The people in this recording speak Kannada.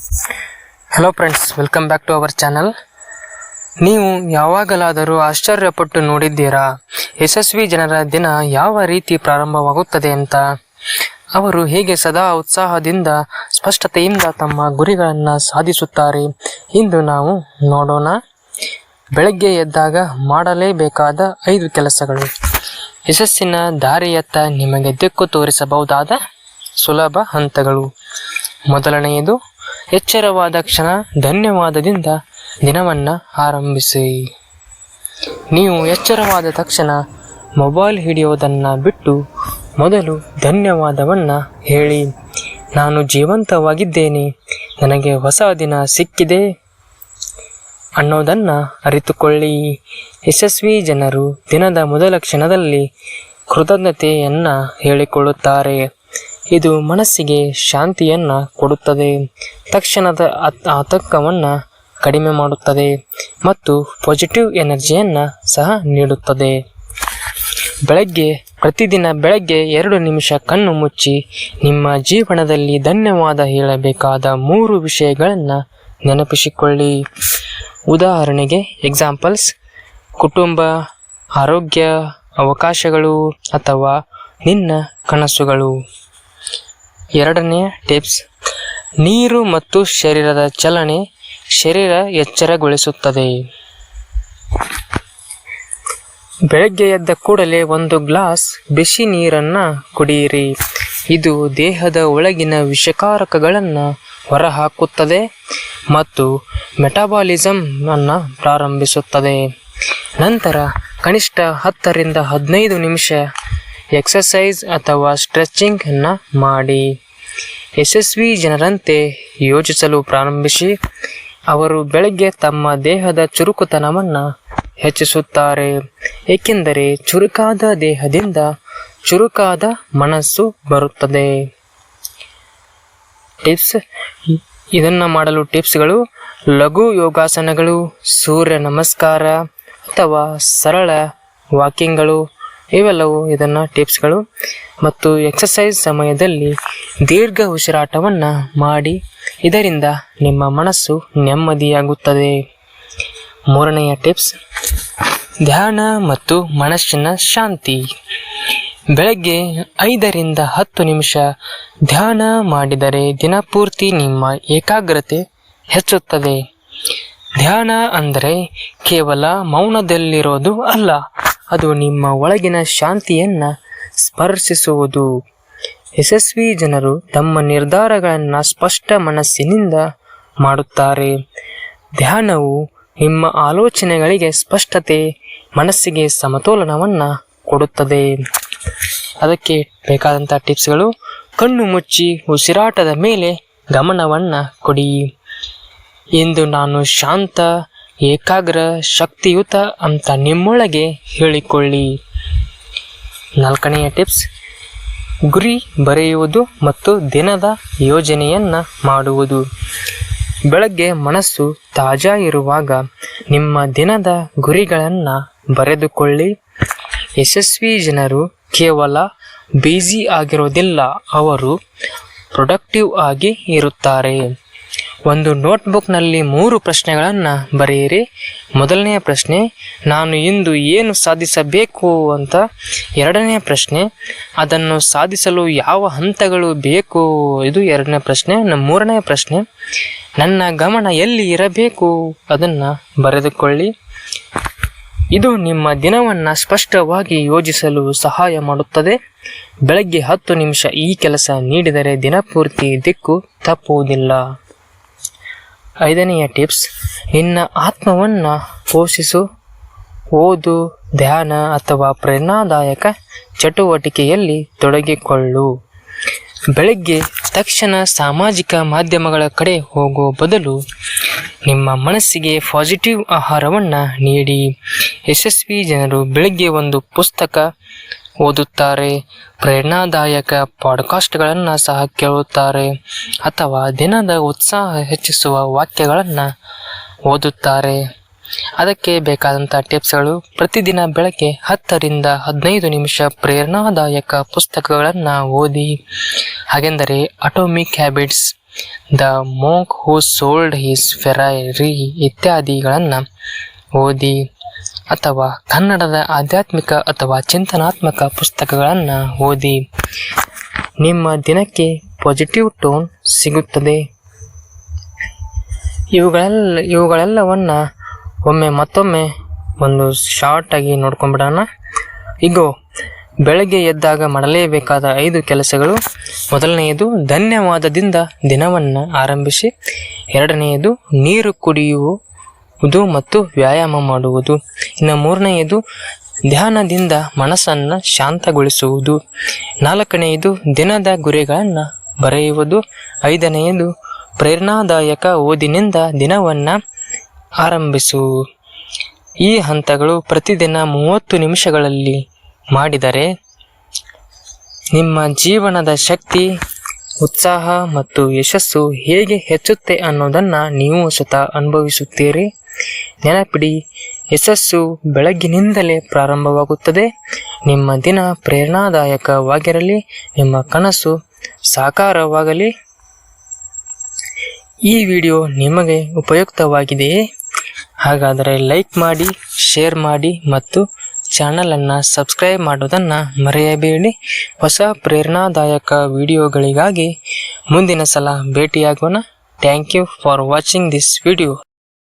Hello friends welcome back to our channel ನೀವು ಯಾವಾಗಲಾದರೂ ಆಶ್ಚರ್ಯಪಟ್ಟು ನೋಡಿದ್ದೀರಾ? ಯಶಸ್ವಿ ಜನರ ದಿನ ಯಾವ ರೀತಿ ಪ್ರಾರಂಭವಾಗುತ್ತದೆ ಅಂತ? ಅವರು ಹೇಗೆ ಸದಾ ಉತ್ಸಾಹದಿಂದ, ಸ್ಪಷ್ಟತೆಯಿಂದ ತಮ್ಮ ಗುರಿಗಳನ್ನು ಸಾಧಿಸುತ್ತಾರೆ ಎಂದು ನಾವು ನೋಡೋಣ. ಬೆಳಗ್ಗೆ ಎದ್ದಾಗ ಮಾಡಲೇಬೇಕಾದ ಐದು ಕೆಲಸಗಳು. ಯಶಸ್ಸಿನ ದಾರಿಯತ್ತ ನಿಮಗೆ ದಿಕ್ಕು ತೋರಿಸಬಹುದಾದ ಸುಲಭ ಹಂತಗಳು. ಮೊದಲನೆಯದು ಎಚ್ಚರವಾದ ಕ್ಷಣ ಧನ್ಯವಾದದಿಂದ ದಿನವನ್ನು ಆರಂಭಿಸಿ. ನೀವು ಎಚ್ಚರವಾದ ತಕ್ಷಣ ಮೊಬೈಲ್ ಹಿಡಿಯೋದನ್ನು ಬಿಟ್ಟು ಮೊದಲು ಧನ್ಯವಾದವನ್ನು ಹೇಳಿ. ನಾನು ಜೀವಂತವಾಗಿದ್ದೇನೆ. ನನಗೆ ಹೊಸ ದಿನ ಸಿಕ್ಕಿದೆ ಅನ್ನೋದನ್ನು ಅರಿತುಕೊಳ್ಳಿ. ಯಶಸ್ವಿ ಜನರು ದಿನದ ಮೊದಲ ಕ್ಷಣದಲ್ಲಿ ಕೃತಜ್ಞತೆಯನ್ನು ಹೇಳಿಕೊಳ್ಳುತ್ತಾರೆ. ಇದು ಮನಸ್ಸಿಗೆ ಶಾಂತಿಯನ್ನು ಕೊಡುತ್ತದೆ. ತಕ್ಷಣದ ಆತ್- ಆತಂಕವನ್ನು ಕಡಿಮೆ ಮಾಡುತ್ತದೆ ಮತ್ತು ಪಾಸಿಟಿವ್ ಎನರ್ಜಿಯನ್ನು ಸಹ ನೀಡುತ್ತದೆ. ಬೆಳಗ್ಗೆ ಪ್ರತಿದಿನ ಬೆಳಗ್ಗೆ ಎರಡು ನಿಮಿಷ ಕಣ್ಣು ಮುಚ್ಚಿ ನಿಮ್ಮ ಜೀವನದಲ್ಲಿ ಧನ್ಯವಾದ ಹೇಳಬೇಕಾದ ಮೂರು ವಿಷಯಗಳನ್ನು ನೆನಪಿಸಿಕೊಳ್ಳಿ. ಉದಾಹರಣೆಗೆ ಎಕ್ಸಾಂಪಲ್ಸ್ ಕುಟುಂಬ, ಆರೋಗ್ಯ, ಅವಕಾಶಗಳು ಅಥವಾ ನಿನ್ನ ಕನಸುಗಳು. ಎರಡನೆಯ ಟಿಪ್ಸ್. ನೀರು ಮತ್ತು ಶರೀರದ ಚಲನೆ ಶರೀರ ಎಚ್ಚರಗೊಳಿಸುತ್ತದೆ. ಬೆಳಗ್ಗೆ ಎದ್ದ ಕೂಡಲೇ ಒಂದು ಗ್ಲಾಸ್ ಬಿಸಿ ನೀರನ್ನು ಕುಡಿಯಿರಿ ಇದು ದೇಹದ ಒಳಗಿನ ವಿಷಕಾರಕಗಳನ್ನು ಹೊರಹಾಕುತ್ತದೆ ಮತ್ತು ಮೆಟಾಬಾಲಿಸಮ್ ಅನ್ನು ಪ್ರಾರಂಭಿಸುತ್ತದೆ. ನಂತರ ಕನಿಷ್ಠ ಹತ್ತರಿಂದ ಹದಿನೈದು ನಿಮಿಷ ಎಕ್ಸಸೈಸ್ ಅಥವಾ ಸ್ಟ್ರೆಚಿಂಗ್ ಅನ್ನು ಮಾಡಿ. ಯಶಸ್ವಿ ಜನರಂತೆ ಯೋಚಿಸಲು ಪ್ರಾರಂಭಿಸಿ. ಅವರು ಬೆಳಗ್ಗೆ ತಮ್ಮ ದೇಹದ ಚುರುಕುತನವನ್ನು ಹೆಚ್ಚಿಸುತ್ತಾರೆ. ಏಕೆಂದರೆ ಚುರುಕಾದ ದೇಹದಿಂದ ಚುರುಕಾದ ಮನಸ್ಸು ಬರುತ್ತದೆ. ಟಿಪ್ಸ್. ಇದನ್ನು ಮಾಡಲು ಟಿಪ್ಸ್ಗಳು. ಲಘು ಯೋಗಾಸನಗಳು, ಸೂರ್ಯ ನಮಸ್ಕಾರ ಅಥವಾ ಸರಳ ವಾಕಿಂಗ್ಗಳು. ಇವೆಲ್ಲವೂ ಇದನ್ನು ಟಿಪ್ಸ್ಗಳು. ಮತ್ತು ಎಕ್ಸಸೈಸ್ ಸಮಯದಲ್ಲಿ ದೀರ್ಘ ಉಸಿರಾಟವನ್ನು ಮಾಡಿ, ಇದರಿಂದ ನಿಮ್ಮ ಮನಸ್ಸು ನೆಮ್ಮದಿಯಾಗುತ್ತದೆ. ಮೂರನೆಯ ಟಿಪ್ಸ್, ಧ್ಯಾನ ಮತ್ತು ಮನಸ್ಸಿನ ಶಾಂತಿ. ಬೆಳಗ್ಗೆ ಐದರಿಂದ ಹತ್ತು ನಿಮಿಷ ಧ್ಯಾನ ಮಾಡಿದರೆ ದಿನಪೂರ್ತಿ ನಿಮ್ಮ ಏಕಾಗ್ರತೆ ಹೆಚ್ಚುತ್ತದೆ. ಧ್ಯಾನ ಅಂದರೆ ಕೇವಲ ಮೌನದಲ್ಲಿರೋದು ಅಲ್ಲ. ಅದು ನಿಮ್ಮ ಒಳಗಿನ ಶಾಂತಿಯನ್ನು ಸ್ಪರ್ಶಿಸುವುದು. ಯಶಸ್ವಿ ಜನರು ತಮ್ಮ ನಿರ್ಧಾರಗಳನ್ನು ಸ್ಪಷ್ಟ ಮನಸ್ಸಿನಿಂದ ಮಾಡುತ್ತಾರೆ. ಧ್ಯಾನವು ನಿಮ್ಮ ಆಲೋಚನೆಗಳಿಗೆ ಸ್ಪಷ್ಟತೆ, ಮನಸ್ಸಿಗೆ ಸಮತೋಲನವನ್ನು ಕೊಡುತ್ತದೆ. ಅದಕ್ಕೆ ಬೇಕಾದಂಥ ಟಿಪ್ಸ್ಗಳು, ಕಣ್ಣು ಮುಚ್ಚಿ ಉಸಿರಾಟದ ಮೇಲೆ ಗಮನವನ್ನು ಕೊಡಿ. ಎಂದು ನಾನು ಶಾಂತ ಏಕಾಗ್ರ ಶಕ್ತಿಯುತ ಅಂತ ನಿಮ್ಮೊಳಗೆ ಹೇಳಿಕೊಳ್ಳಿ. ನಾಲ್ಕನೆಯ ಟಿಪ್ಸ್. ಗುರಿ ಬರೆಯುವುದು ಮತ್ತು ದಿನದ ಯೋಜನೆಯನ್ನು ಮಾಡುವುದು. ಬೆಳಗ್ಗೆ ಮನಸ್ಸು ತಾಜಾ ಇರುವಾಗ ನಿಮ್ಮ ದಿನದ ಗುರಿಗಳನ್ನು ಬರೆದುಕೊಳ್ಳಿ. ಯಶಸ್ವಿ ಜನರು ಕೇವಲ ಬ್ಯುಸಿ ಆಗಿರೋದಿಲ್ಲ, ಅವರು ಪ್ರೊಡಕ್ಟಿವ್ ಆಗಿ ಇರುತ್ತಾರೆ. ಒಂದು ನೋಟ್ಬುಕ್ನಲ್ಲಿ ಮೂರು ಪ್ರಶ್ನೆಗಳನ್ನು ಬರೆಯಿರಿ. ಮೊದಲನೆಯ ಪ್ರಶ್ನೆ, ನಾನು ಇಂದು ಏನು ಸಾಧಿಸಬೇಕು ಅಂತ. ಎರಡನೆಯ ಪ್ರಶ್ನೆ, ಅದನ್ನು ಸಾಧಿಸಲು ಯಾವ ಹಂತಗಳು ಬೇಕು? ಇದು ಎರಡನೇ ಪ್ರಶ್ನೆ. ಮೂರನೇ ಪ್ರಶ್ನೆ, ನನ್ನ ಗಮನ ಎಲ್ಲಿ ಇರಬೇಕು? ಅದನ್ನು ಬರೆದುಕೊಳ್ಳಿ. ಇದು ನಿಮ್ಮ ದಿನವನ್ನು ಸ್ಪಷ್ಟವಾಗಿ ಯೋಜಿಸಲು ಸಹಾಯ ಮಾಡುತ್ತದೆ. ಬೆಳಗ್ಗೆ ಹತ್ತು ನಿಮಿಷ ಈ ಕೆಲಸ ನೀಡಿದರೆ ದಿನಪೂರ್ತಿ ದಿಕ್ಕು ತಪ್ಪುವುದಿಲ್ಲ. ಐದನೆಯ ಟಿಪ್ಸ್. ನಿನ್ನ ಆತ್ಮವನ್ನು ಪೋಷಿಸು, ಓದು, ಧ್ಯಾನ ಅಥವಾ ಪ್ರೇರಣಾದಾಯಕ ಚಟುವಟಿಕೆಯಲ್ಲಿ ತೊಡಗಿಕೊಳ್ಳು. ಬೆಳಗ್ಗೆ ತಕ್ಷಣ ಸಾಮಾಜಿಕ ಮಾಧ್ಯಮಗಳ ಕಡೆ ಹೋಗೋ ಬದಲು ನಿಮ್ಮ ಮನಸ್ಸಿಗೆ ಪಾಸಿಟಿವ್ ಆಹಾರವನ್ನು ನೀಡಿ. ಯಶಸ್ವಿ ಜನರು ಬೆಳಗ್ಗೆ ಒಂದು ಪುಸ್ತಕ ಓದುತ್ತಾರೆ. ಪ್ರೇರಣಾದಾಯಕ ಪಾಡ್ಕಾಸ್ಟ್ಗಳನ್ನು ಸಹ ಕೇಳುತ್ತಾರೆ. ಅಥವಾ ದಿನದ ಉತ್ಸಾಹ ಹೆಚ್ಚಿಸುವ ವಾಕ್ಯಗಳನ್ನು ಓದುತ್ತಾರೆ. ಅದಕ್ಕೆ ಬೇಕಾದಂಥ ಟಿಪ್ಸ್ಗಳು ಪ್ರತಿದಿನ ಬೆಳಗ್ಗೆ ಹತ್ತರಿಂದ ಹದಿನೈದು ನಿಮಿಷ ಪ್ರೇರಣಾದಾಯಕ ಪುಸ್ತಕಗಳನ್ನು ಓದಿ. ಹಾಗೆಂದರೆ atomic habits the monk who sold his Ferrari ಇತ್ಯಾದಿಗಳನ್ನು ಓದಿ. ಅಥವಾ ಕನ್ನಡದ ಆಧ್ಯಾತ್ಮಿಕ ಅಥವಾ ಚಿಂತನಾತ್ಮಕ ಪುಸ್ತಕಗಳನ್ನು ಓದಿ. ನಿಮ್ಮ ದಿನಕ್ಕೆ ಪಾಸಿಟಿವ್ ಟೋನ್ ಸಿಗುತ್ತದೆ. ಇವುಗಳೆಲ್ಲ ಇವುಗಳೆಲ್ಲವನ್ನು ಒಮ್ಮೆ ಮತ್ತೊಮ್ಮೆ ಒಂದು ಶಾರ್ಟಾಗಿ ನೋಡ್ಕೊಂಬಿಡೋಣ. ಈಗ ಬೆಳಗ್ಗೆ ಎದ್ದಾಗ ಮಾಡಲೇಬೇಕಾದ ಐದು ಕೆಲಸಗಳು. ಮೊದಲನೆಯದು, ಧನ್ಯವಾದದಿಂದ ದಿನವನ್ನು ಆರಂಭಿಸಿ. ಎರಡನೆಯದು, ನೀರು ಕುಡಿಯುವುದು ಮತ್ತು ವ್ಯಾಯಾಮ ಮಾಡುವುದು. ಇನ್ನು ಮೂರನೆಯದು, ಧ್ಯಾನದಿಂದ ಮನಸ್ಸನ್ನು ಶಾಂತಗೊಳಿಸುವುದು. ನಾಲ್ಕನೆಯದು, ದಿನದ ಗುರಿಗಳನ್ನು ಬರೆಯುವುದು. ಐದನೆಯದು, ಪ್ರೇರಣಾದಾಯಕ ಓದಿನಿಂದ ದಿನವನ್ನು ಆರಂಭಿಸು. ಈ ಹಂತಗಳು ಪ್ರತಿದಿನ ಮೂವತ್ತು ನಿಮಿಷಗಳಲ್ಲಿ ಮಾಡಿದರೆ ನಿಮ್ಮ ಜೀವನದ ಶಕ್ತಿ, ಉತ್ಸಾಹ ಮತ್ತು ಯಶಸ್ಸು ಹೇಗೆ ಹೆಚ್ಚುತ್ತೆ ಅನ್ನೋದನ್ನು ನೀವು ಸ್ವತಃ ಅನುಭವಿಸುತ್ತೀರಿ. ನೆನಪಿಡಿ, ಯಶಸ್ಸು ಬೆಳಗ್ಗಿನಿಂದಲೇ ಪ್ರಾರಂಭವಾಗುತ್ತದೆ. ನಿಮ್ಮ ದಿನ ಪ್ರೇರಣಾದಾಯಕವಾಗಿರಲಿ, ನಿಮ್ಮ ಕನಸು ಸಾಕಾರವಾಗಲಿ. ಈ ವಿಡಿಯೋ ನಿಮಗೆ ಉಪಯುಕ್ತವಾಗಿದೆಯೇ? ಹಾಗಾದರೆ ಲೈಕ್ ಮಾಡಿ, ಶೇರ್ ಮಾಡಿ ಮತ್ತು ಚಾನಲನ್ನು ಸಬ್ಸ್ಕ್ರೈಬ್ ಮಾಡುವುದನ್ನು ಮರೆಯಬೇಡಿ. ಹೊಸ ಪ್ರೇರಣಾದಾಯಕ ವಿಡಿಯೋಗಳಿಗಾಗಿ ಮುಂದಿನ ಸಲ ಭೇಟಿಯಾಗೋಣ. Thank you for watching this video.